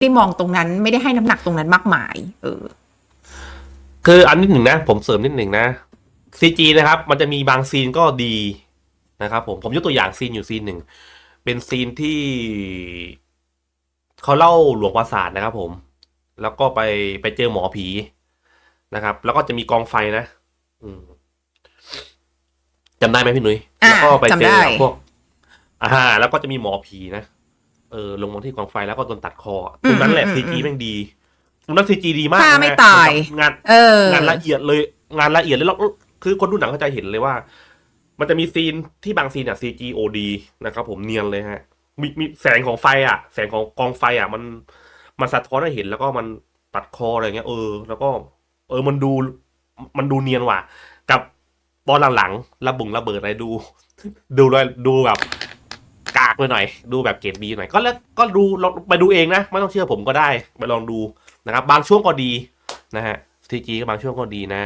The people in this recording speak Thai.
ได้มองตรงนั้นไม่ได้ให้น้ำหนักตรงนั้นมากมาย เออ คืออันนิดหนึ่งนะ ผมเสริมนิดหนึ่งนะซีจีนะครับ มันจะมีบางซีนก็ดีนะครับ ผมผมยกตัวอย่างซีนอยู่ซีนหนึ่งเป็นซีนที่เขาเล่าหลวงปราสาทนะครับ ผม แล้วก็ไปไปเจอหมอผีนะครับ แล้วก็จะมีกองไฟนะอืมจำได้ไหมพี่นุ้ยอ่าแล้วก็ไปเจจำได้อพวกอ่าแล้วก็จะมีหมอผีนะ เออลงมาที่กองไฟแล้วก็โดนตัดคอตรงนั้นแหละซีจีแม่งดีตรงนั้นซีจีดีมากฆ่านะไม่ตายงานเอองานละเอียดเลยงานละเอียดเลยแล้วคือคนดูหนังเขาจะเห็นเลยว่า มันจะมีซีนที่บางซีนอะ CGOD นะครับผมเนียนเลยฮะมีมีแสงของไฟอะ แสงของกองไฟอะ มันมันสะท้อนให้เห็นแล้วก็มันตัดคออะไรเงี้ยเออ แล้วก็ เออมันดูมันดูเนียนว่ะ กับตอนหลังๆระบุงระเบิดอะไรดู ดูเลยดูแบบ กากไปหน่อย ดูแบบเกรดบีหน่อยก็แล้วก็ดูไปดูเองนะไม่ต้องเชื่อผมก็ได้ไปลองดูนะครับ บางช่วงก็ดีนะฮะทีจีก็บางช่วงก็ดีนะ